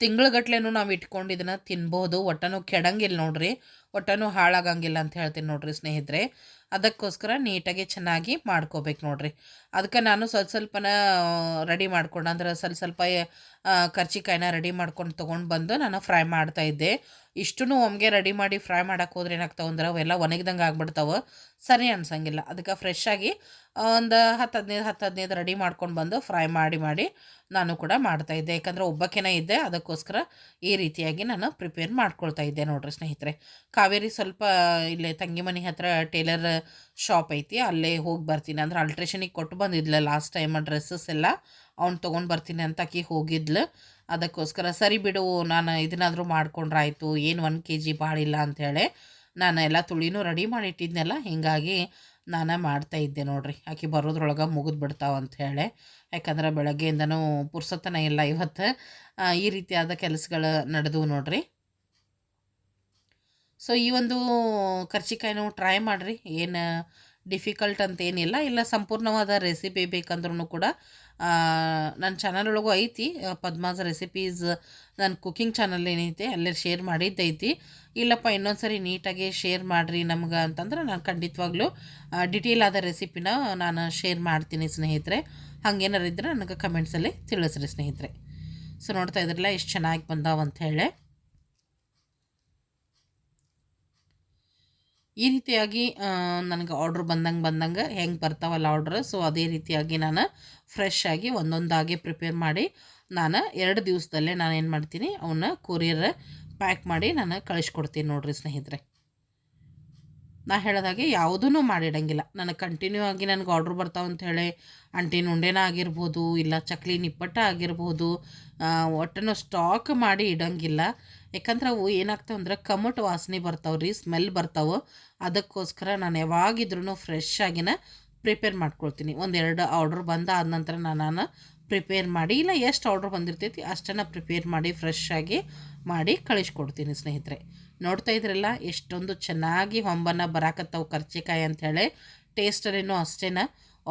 Speaker 1: ತಿಂಗಳಗಟ್ಲೆನೂ ನಾವು ಇಟ್ಕೊಂಡು ಇದನ್ನು ತಿನ್ಬೋದು. ಒಟ್ಟನೂ ಕೆಡಂಗಿಲ್ಲ ನೋಡ್ರಿ. ಒಟ್ಟನೂ ಹಾಳಾಗಂಗಿಲ್ಲ ಅಂತ ಹೇಳ್ತೀನಿ ನೋಡ್ರಿ ಸ್ನೇಹಿತರೆ. ಅದಕ್ಕೋಸ್ಕರ ನೀಟಾಗಿ ಚೆನ್ನಾಗಿ ಮಾಡ್ಕೋಬೇಕು ನೋಡ್ರಿ. ಅದಕ್ಕೆ ನಾನು ಸ್ವಲ್ಪ ಸ್ವಲ್ಪನ ರೆಡಿ ಮಾಡ್ಕೊಂಡು, ಅಂದ್ರೆ ಸ್ವಲ್ಪ ಸ್ವಲ್ಪ ಕರ್ಚಿಕಾಯಿನ ರೆಡಿ ಮಾಡ್ಕೊಂಡು ತೊಗೊಂಡು ಬಂದು ನಾನು ಫ್ರೈ ಮಾಡ್ತಾ ಇದ್ದೆ. ಇಷ್ಟೂ ಒಮ್ಗೆ ರೆಡಿ ಮಾಡಿ ಫ್ರೈ ಮಾಡಕ್ಕೆ ಹೋದ್ರೆ ಏನಾಗ್ತಾವೆ ಅಂದ್ರೆ ಅವೆಲ್ಲ ಒಣಗಿದಂಗೆ ಆಗ್ಬಿಡ್ತಾವೆ. ಸರಿ ಅನ್ಸಂಗಿಲ್ಲ. ಅದಕ್ಕೆ ಫ್ರೆಶ್ ಆಗಿ ಒಂದು ಹತ್ತು ಹದಿನೈದು ಹತ್ತು ಹದಿನೈದು ರೆಡಿ ಮಾಡ್ಕೊಂಡು ಬಂದು ಫ್ರೈ ಮಾಡಿ ಮಾಡಿ ನಾನು ಕೂಡ ಮಾಡ್ತಾ ಇದ್ದೆ. ಯಾಕಂದರೆ ಒಬ್ಬಕ್ಕೆನೇ ಇದ್ದೆ. ಅದಕ್ಕೋಸ್ಕರ ಈ ರೀತಿಯಾಗಿ ನಾನು ಪ್ರಿಪೇರ್ ಮಾಡ್ಕೊಳ್ತಾ ಇದ್ದೆ ನೋಡ್ರಿ ಸ್ನೇಹಿತರೆ. ಕಾವೇರಿ ಸ್ವಲ್ಪ ಇಲ್ಲೇ ತಂಗಿ ಮನೆ ಹತ್ರ ಟೇಲರ್ ಶಾಪ್ ಐತಿ. ಅಲ್ಲೇ ಹೋಗಿ ಬರ್ತೀನಿ. ಅಂದ್ರೆ ಅಲ್ಟ್ರೇಷನಿಗೆ ಕೊಟ್ಟು ಬಂದಿದ್ಲ ಲಾಸ್ಟ್ ಟೈಮ್ ಡ್ರೆಸ್ಸಸ್ ಎಲ್ಲ. ಅವ್ನು ತೊಗೊಂಡು ಬರ್ತೀನಿ ಅಂತ ಆಕಿ ಹೋಗಿದ್ಲು. ಅದಕ್ಕೋಸ್ಕರ ಸರಿ ಬಿಡು, ನಾನು ಇದನ್ನಾದರೂ ಮಾಡ್ಕೊಂಡ್ರೆ ಆಯಿತು ಏನು ಒನ್ ಕೆ ಜಿ ಭಾಳಿಲ್ಲ ಅಂಥೇಳಿ ನಾನು ಎಲ್ಲ ತುಳಿನೂ ರೆಡಿ ಮಾಡಿ ಇಟ್ಟಿದ್ನೆಲ್ಲ ಹೀಗಾಗಿ ನಾನು ಮಾಡ್ತಾ ಇದ್ದೆ ನೋಡ್ರಿ. ಆಕೆ ಬರೋದ್ರೊಳಗೆ ಮುಗಿದು ಬಿಡ್ತಾವ ಅಂಥೇಳಿ ಯಾಕಂದ್ರೆ ಬೆಳಗ್ಗೆಯಿಂದನೂ ಪುರ್ಸತ್ತನ ಇಲ್ಲ ಇವತ್ತು. ಈ ರೀತಿಯಾದ ಕೆಲಸಗಳು ನಡೆದವು ನೋಡ್ರಿ. ಸೊ ಈ ಒಂದು ಕರ್ಚಿಕಾಯಿನೂ ಟ್ರೈ ಮಾಡಿರಿ. ಏನು ಡಿಫಿಕಲ್ಟ್ ಅಂತ ಏನಿಲ್ಲ. ಇಲ್ಲ, ಸಂಪೂರ್ಣವಾದ ರೆಸಿಪಿ ಬೇಕಂದ್ರೂ ಕೂಡ ನನ್ನ ಚಾನಲ್ ಒಳಗೂ ಐತಿ ಪದ್ಮಾಸ ರೆಸಿಪೀಸ್ ನನ್ನ ಕುಕ್ಕಿಂಗ್ ಚಾನಲ್ ಏನೈತಿ, ಅಲ್ಲೇ ಶೇರ್ ಮಾಡಿದ್ದೈತಿ. ಇಲ್ಲಪ್ಪ ಇನ್ನೊಂದು ಸರಿ ನೀಟಾಗಿ ಶೇರ್ ಮಾಡಿರಿ ನಮ್ಗೆ ಅಂತಂದ್ರೆ ನಾನು ಖಂಡಿತವಾಗ್ಲೂ ಡಿಟೇಲ್ ಆದ ರೆಸಿಪಿನ ನಾನು ಶೇರ್ ಮಾಡ್ತೀನಿ ಸ್ನೇಹಿತರೆ. ಹಂಗೇನಾರು ಇದ್ದರೆ ನನಗೆ ಕಮೆಂಟ್ಸಲ್ಲಿ ತಿಳಿಸ್ರಿ ಸ್ನೇಹಿತರೆ. ಸೊ ನೋಡ್ತಾ ಇದ್ರಲ್ಲ, ಎಷ್ಟು ಚೆನ್ನಾಗಿ ಬಂದಾವ ಅಂತ ಹೇಳಿ. ಈ ರೀತಿಯಾಗಿ ನನಗೆ ಆರ್ಡ್ರ್ ಬಂದಂಗೆ ಬಂದಂಗೆ ಹೆಂಗೆ ಬರ್ತಾವಲ್ಲ ಆರ್ಡ್ರ್ ಸೊ ಅದೇ ರೀತಿಯಾಗಿ ನಾನು ಫ್ರೆಶ್ ಆಗಿ ಒಂದೊಂದಾಗಿ ಪ್ರಿಪೇರ್ ಮಾಡಿ, ನಾನು ಎರಡು ದಿವಸದಲ್ಲೇ ನಾನು ಏನು ಮಾಡ್ತೀನಿ ಅವನ್ನ ಕೊರಿಯರ್ ಪ್ಯಾಕ್ ಮಾಡಿ ನಾನು ಕಳಿಸ್ಕೊಡ್ತೀನಿ ನೋಡಿರಿ ಸ್ನೇಹಿತರೆ. ನಾ ಹೇಳಿದಾಗೆ ಯಾವುದೂ ಮಾಡಿಡಂಗಿಲ್ಲ. ನನಗೆ ಕಂಟಿನ್ಯೂ ಆಗಿ ನನಗೆ ಆರ್ಡ್ರ್ ಬರ್ತಾವೆ ಅಂತ ಹೇಳಿ ಅಂಟಿನ ಉಂಡೆನ ಆಗಿರ್ಬೋದು, ಇಲ್ಲ ಚಕ್ಲಿ ನಿಪ್ಪಟ್ಟ ಆಗಿರ್ಬೋದು ಒಟ್ಟನ್ನು ಸ್ಟಾಕ್ ಮಾಡಿ ಇಡಂಗಿಲ್ಲ. ಯಾಕಂದ್ರೆ ಅವು ಏನಾಗ್ತಾವೆ ಅಂದ್ರೆ ಕಮಟ್ ವಾಸನೆ ಬರ್ತಾವೆ ರೀ ಸ್ಮೆಲ್ ಬರ್ತಾವೆ. ಅದಕ್ಕೋಸ್ಕರ ನಾನು ಯಾವಾಗಿದ್ರೂ ಫ್ರೆಶ್ ಆಗಿನ ಪ್ರಿಪೇರ್ ಮಾಡ್ಕೊಳ್ತೀನಿ. ಒಂದೆರಡು ಆರ್ಡ್ರ್ ಬಂದಾದ ನಂತರ ನಾನು ಪ್ರಿಪೇರ್ ಮಾಡಿ, ಇಲ್ಲ ಎಷ್ಟು ಆರ್ಡ್ರ್ ಬಂದಿರ್ತೈತಿ ಅಷ್ಟನ್ನು ಪ್ರಿಪೇರ್ ಮಾಡಿ ಫ್ರೆಶ್ ಆಗಿ ಮಾಡಿ ಕಳಿಸ್ಕೊಡ್ತೀನಿ ಸ್ನೇಹಿತರೆ. ನೋಡ್ತಾ ಇದ್ರಲ್ಲ, ಎಷ್ಟೊಂದು ಚೆನ್ನಾಗಿ ಹೊಂಬನ್ನ ಬರಾಕತ್ತವು ಕರ್ಚಿಕಾಯಿ ಅಂಥೇಳಿ ಟೇಸ್ಟರೇನು ಅಷ್ಟೇನ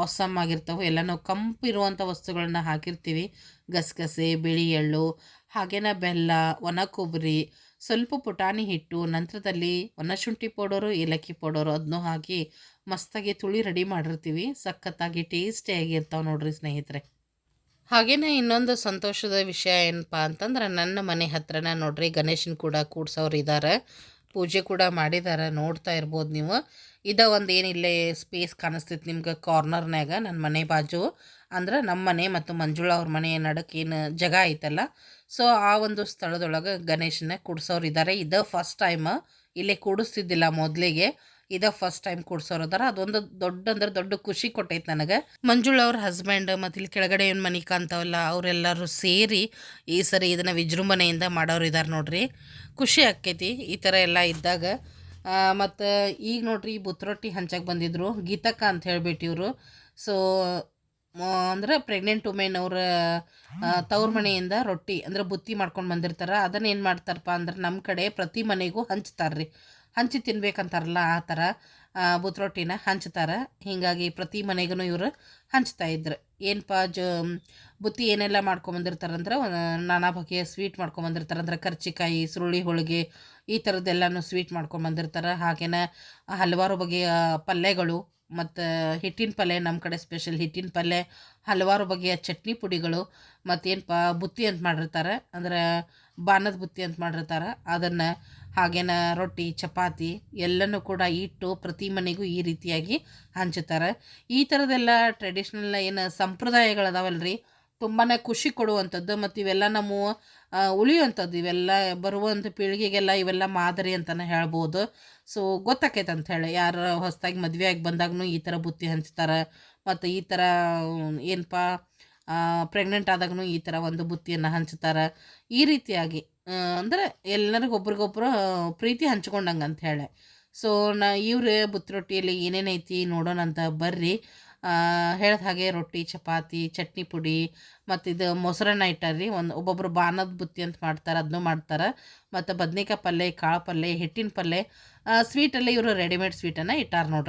Speaker 1: ಆಸಮ್ ಆಗಿರ್ತವೆ. ಎಲ್ಲನೂ ಕಂಪಿರುವಂಥ ವಸ್ತುಗಳನ್ನ ಹಾಕಿರ್ತೀವಿ. ಗಸಗಸೆ, ಬಿಳಿ ಎಳ್ಳು, ಹಾಗೇನ ಬೆಲ್ಲ, ಒಣ ಕೊಬ್ಬರಿ, ಸ್ವಲ್ಪ ಪುಟಾಣಿ ಹಿಟ್ಟು, ನಂತರದಲ್ಲಿ ಒಣ ಶುಂಠಿ ಪೌಡರು, ಏಲಕ್ಕಿ ಪೌಡರು ಅದನ್ನೂ ಹಾಕಿ ಮಸ್ತಾಗಿ ತುಳಿ ರೆಡಿ ಮಾಡಿರ್ತೀವಿ. ಸಖತ್ತಾಗಿ ಟೇಸ್ಟಿಯಾಗಿರ್ತಾವೆ ನೋಡ್ರಿ ಸ್ನೇಹಿತರೆ. ಹಾಗೇನೆ ಇನ್ನೊಂದು ಸಂತೋಷದ ವಿಷಯ ಏನಪ್ಪ ಅಂತಂದ್ರೆ ನನ್ನ ಮನೆ ಹತ್ರನ ನೋಡ್ರಿ, ಗಣೇಶನ್ ಕೂಡ ಕೂಡ್ಸೋರು ಇದ್ದಾರೆ ಪೂಜೆ ಕೂಡ ಮಾಡಿದ್ದಾರೆ ನೋಡ್ತಾ ಇರ್ಬೋದು ನೀವು. ಇದ ಒಂದು ಏನಿಲ್ಲೇ ಸ್ಪೇಸ್ ಕಾಣಿಸ್ತೈತಿ ನಿಮ್ಗೆ ಕಾರ್ನರ್ನಾಗ ನನ್ನ ಮನೆ ಬಾಜು. ಅಂದ್ರೆ ನಮ್ಮ ಮನೆ ಮತ್ತು ಮಂಜುಳಾ ಅವ್ರ ಮನೆ ನಡಕ್ಕೆ ಏನು ಜಾಗ ಐತಲ್ಲ. ಸೊ ಆ ಒಂದು ಸ್ಥಳದೊಳಗೆ ಗಣೇಶನ ಕೂಡ್ಸೋರು ಇದ್ದಾರೆ ಇದು ಫಸ್ಟ್ ಟೈಮ್ ಇಲ್ಲೇ ಕೂಡಿಸ್ತಿದ್ದಿಲ್ಲ ಮೊದಲಿಗೆ. ಇದ ಫಸ್ಟ್ ಟೈಮ್ ಕೊಡ್ಸೋರದಾರ ಅದೊಂದು ದೊಡ್ಡ ಅಂದ್ರೆ ದೊಡ್ಡ ಖುಷಿ ಕೊಟ್ಟೈತೆ ನನಗೆ. ಮಂಜುಳ ಅವ್ರ ಹಸ್ಬೆಂಡ್ ಮತ್ತು ಇಲ್ಲಿ ಕೆಳಗಡೆ ಏನು ಮನೆ ಕಾಣ್ತಾವಲ್ಲ ಅವರೆಲ್ಲರೂ ಸೇರಿ ಈ ಸರಿ ಇದನ್ನು ವಿಜೃಂಭಣೆಯಿಂದ ಮಾಡೋರು ಇದ್ದಾರೆ ನೋಡ್ರಿ. ಖುಷಿ ಆಕೈತಿ ಈ ಥರ ಎಲ್ಲ ಇದ್ದಾಗ. ಮತ್ತು ಈಗ ನೋಡ್ರಿ ಬುತ್ತರೊಟ್ಟಿ ಹಂಚಕ್ಕೆ ಬಂದಿದ್ರು. ಗೀತಕ್ಕ ಅಂತ ಹೇಳ್ಬಿಟ್ಟು ಇವರು. ಸೊ ಅಂದ್ರೆ ಪ್ರೆಗ್ನೆಂಟ್ ವುಮೆನ್ ಅವ್ರ ತವ್ರ ಮನೆಯಿಂದ ರೊಟ್ಟಿ ಅಂದ್ರೆ ಬುತ್ತಿ ಮಾಡ್ಕೊಂಡು ಬಂದಿರ್ತಾರೆ. ಅದನ್ನ ಏನು ಮಾಡ್ತಾರಪ್ಪ ಅಂದ್ರೆ ನಮ್ಮ ಕಡೆ ಪ್ರತಿ ಮನೆಗೂ ಹಂಚ್ತಾರೆ ರೀ ಹಂಚಿ ತಿನ್ಬೇಕಂತಾರಲ್ಲ ಆ ಥರ ಬುತ್ತರೊಟ್ಟಿನ ಹಂಚ್ತಾರೆ. ಹೀಗಾಗಿ ಪ್ರತಿ ಮನೆಗೂ ಇವರು ಹಂಚ್ತಾ ಇದ್ರು. ಏನಪ್ಪ ಜ, ಬುತ್ತಿ ಏನೆಲ್ಲ ಮಾಡ್ಕೊಂಬಂದಿರ್ತಾರಂದ್ರೆ ನಾನಾ ಬಗೆಯ ಸ್ವೀಟ್ ಮಾಡ್ಕೊಂಬಂದಿರ್ತಾರಂದ್ರೆ, ಕರ್ಚಿಕಾಯಿ, ಸುರುಳಿ, ಹೋಳಿಗೆ ಈ ಥರದ್ದೆಲ್ಲನೂ ಸ್ವೀಟ್ ಮಾಡ್ಕೊಂಬಂದಿರ್ತಾರೆ. ಹಾಗೇನ ಹಲವಾರು ಬಗೆಯ ಪಲ್ಯಗಳು ಮತ್ತು ಹಿಟ್ಟಿನ ಪಲ್ಯ ನಮ್ಮ ಕಡೆ ಸ್ಪೆಷಲ್ ಹಿಟ್ಟಿನ ಪಲ್ಯ ಹಲವಾರು ಬಗೆಯ ಚಟ್ನಿ ಪುಡಿಗಳು ಮತ್ತೇನಪ್ಪ ಬುತ್ತಿ ಅಂತ ಮಾಡಿರ್ತಾರೆ. ಅಂದ್ರೆ ಬಾನದ ಬುತ್ತಿ ಅಂತ ಮಾಡಿರ್ತಾರೆ. ಅದನ್ನು ಹಾಗೇನ ರೊಟ್ಟಿ, ಚಪಾತಿ ಎಲ್ಲನೂ ಕೂಡ ಇಟ್ಟು ಪ್ರತಿ ಮನೆಗೂ ಈ ರೀತಿಯಾಗಿ ಹಂಚುತ್ತಾರೆ. ಈ ಥರದೆಲ್ಲ ಟ್ರೆಡಿಷ್ನಲ್ ಏನು ಸಂಪ್ರದಾಯಗಳದಾವಲ್ಲ ರೀ ತುಂಬಾ ಖುಷಿ ಕೊಡುವಂಥದ್ದು ಮತ್ತು ಇವೆಲ್ಲ ನಮ್ಮ ಉಳಿಯುವಂಥದ್ದು. ಇವೆಲ್ಲ ಬರುವಂಥ ಪೀಳಿಗೆಗೆಲ್ಲ ಇವೆಲ್ಲ ಮಾದರಿ ಅಂತಲೇ ಹೇಳ್ಬೋದು. ಸೊ ಗೊತ್ತಾಕೈತೆ ಅಂತ ಹೇಳಿ. ಯಾರು ಹೊಸದಾಗಿ ಮದುವೆ ಆಗಿ ಬಂದಾಗೂ ಈ ಥರ ಬುತ್ತಿ ಹಂಚ್ತಾರೆ. ಮತ್ತು ಈ ಥರ ಏನಪ್ಪ ಪ್ರೆಗ್ನೆಂಟ್ ಆದಾಗೂ ಈ ಥರ ಒಂದು ಬುತ್ತಿಯನ್ನು ಹಂಚ್ತಾರೆ. ಈ ರೀತಿಯಾಗಿ. ಅಂದರೆ ಎಲ್ಲರಿಗೂ ಒಬ್ರಿಗೊಬ್ರು ಪ್ರೀತಿ ಹಂಚ್ಕೊಂಡಂಗೆ ಅಂತ ಹೇಳಿ. ಸೊ ನಾ ಇವ್ರು ಬುತ್ತಿ ರೊಟ್ಟಿಯಲ್ಲಿ ಏನೇನೈತಿ ನೋಡೋಣ ಅಂತ ಬರ್ರಿ. ಹೇಳಿದ ಹಾಗೆ ರೊಟ್ಟಿ, ಚಪಾತಿ, ಚಟ್ನಿ ಪುಡಿ, ಮತ್ತು ಇದು ಮೊಸರನ್ನ ಇಟ್ಟಾರ್ರಿ. ಒಂದು ಒಬ್ಬೊಬ್ರು ಬಾನದ ಬುತ್ತಿ ಅಂತ ಮಾಡ್ತಾರೆ ಅದನ್ನು ಮಾಡ್ತಾರೆ. ಮತ್ತು ಬದ್ನೆಕಾಯಿ ಪಲ್ಯ ಕಾಳು ಪಲ್ಯ ಹಿಟ್ಟಿನ ಪಲ್ಯ ಸ್ವೀಟಲ್ಲಿ ಇವರು ರೆಡಿಮೇಡ್ ಸ್ವೀಟನ್ನು ಇಟ್ಟಾರ ನೋಡ್ರಿ.